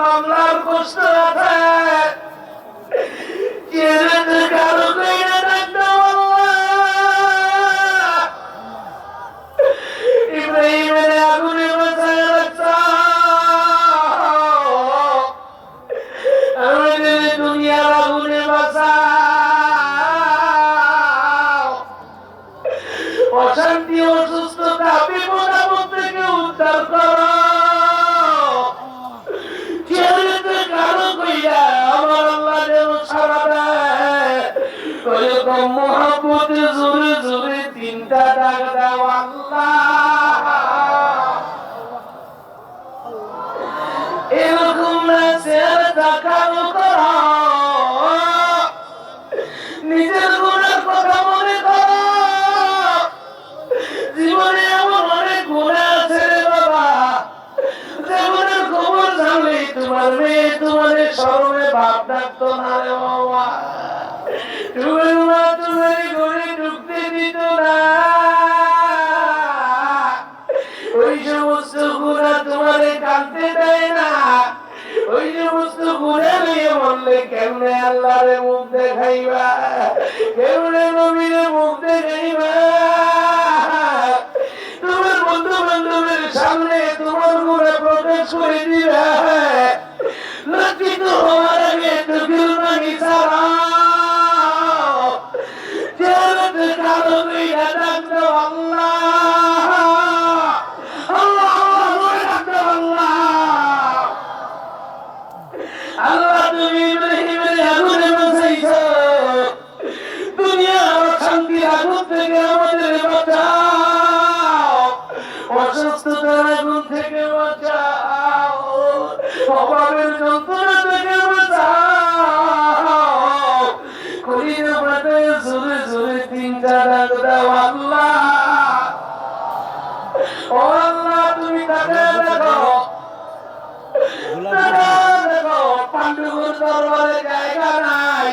মামলার কষ্ট আছে। না রে বাবা তোমার মা তোমার ঘরে ঢুকতে দিত তোমারে দেয় মুখ দেখাইবা কেমনে নবীরে মুখ দেখাইবা তোমার বন্ধু বান্ধবের সামনে তোমার গুণা প্রকাশ করে দিবা অশান্তির আগুন থেকে আমাদের বাঁচাও। অসুস্থতার আগুন থেকে বাঁচাও। অভাবের যন্ত্রণা থেকে বাঁচাও। করিয়ে বাঁচায় জোরে জোরে তিনটা ডাক দাও আল্লাহ। ও আল্লাহ তুমি তাকে দেখো। পাণ্ডুর দরবারে জায়গা নাই।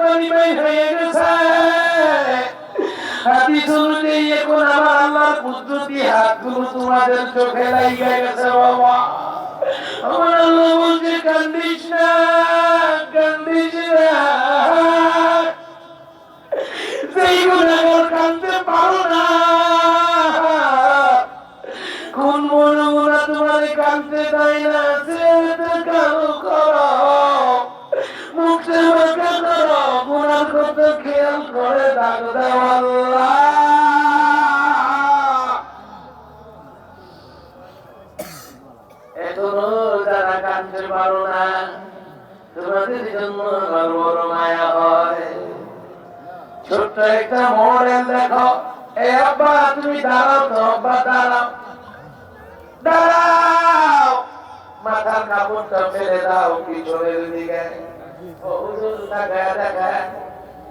পানি বাই হয়ে গেছে। হাতি শুনতে এখন আমার আল্লাহর কুদরতি হাতগুলো তোমাদের চোখে লাগিয়ে গেছে, বাবা। আমার করে ডাক দাও এখনও যারা কানতে পারো না তোমাদের জন্য আমার মায়া হয় ছোট্ট একটা মডেল দেখো এ আব্বা তুমি দাঁড়াও তো আব্বা দাঁড়াও। দাঁড়াও মাথার কাপড়টা ফেলে দাও, পিছনের দিকে। অবুঝ দেখা দেখা।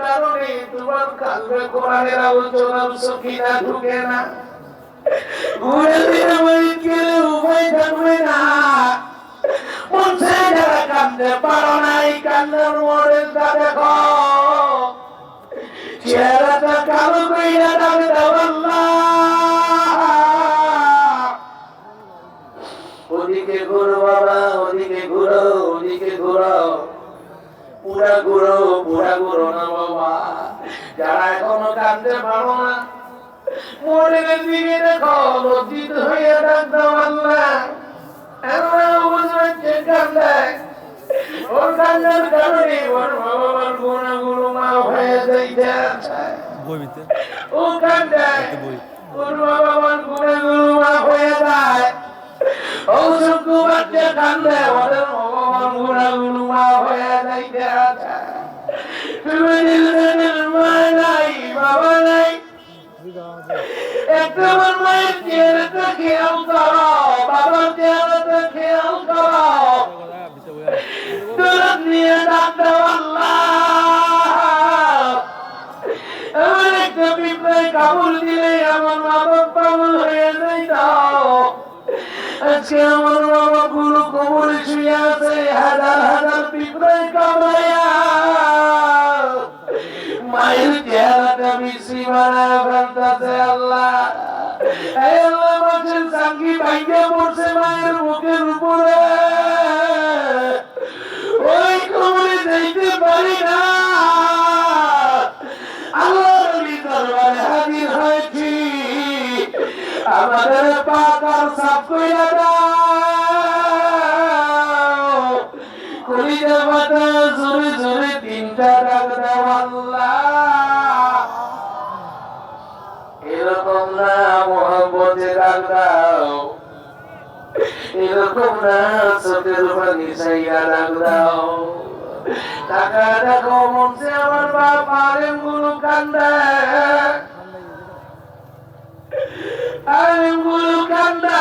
কারণে তোমার না ঘুরে বাড়ি গেলে উপায় থাকবে না মনসে যারা কান্দে পারো না এই কান্নার মডেলটা দেখো কালো মরে দিকে দেখো লজ্জিত হয়ে বুঝবে কান্দে ওর কান্নার কারণে ওর বাবা মার গুণা গুরু মা হয়ে যাইতে ও কান্দে ওর বাবা মার গুণা মা হয়ে যায়। ও সুকু বাচ্চা কান্দে ওদের আজকে আমার বাবা গুরু কবরে শুয়ে আছে, হাজার হাজার পিঁপড়ায় কামড়াইয়া মায়ের চেহারাটা বিশ্রী বানায় ফেলতেছে আল্লাহ। আল্লাহ বলছেন সাঙ্গি ভাইয়া চোখের উপর চাইয়া রাখ দাও। টাকা দেখো মনসে আমার বাপ আরেম গুরু কান্দে। আরেম গুরু কান্দে।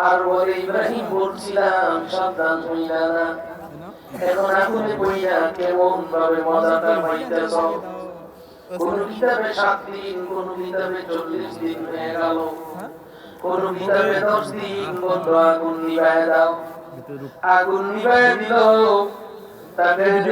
আর বলে ইব্রাহিম বলছিলাম সাবধান হইলা না এখন আগুনে বইয়া কেমন ভাবে মজাটা পাইতেছ কোন কিতাবে সাত দিন, কোন কিতাবে চল্লিশ দিন হয়ে গেল কোন কিতাবে দশ দিন বন্ধ আগুন নিভায় দাও আগুন নিভায় দিল তাদের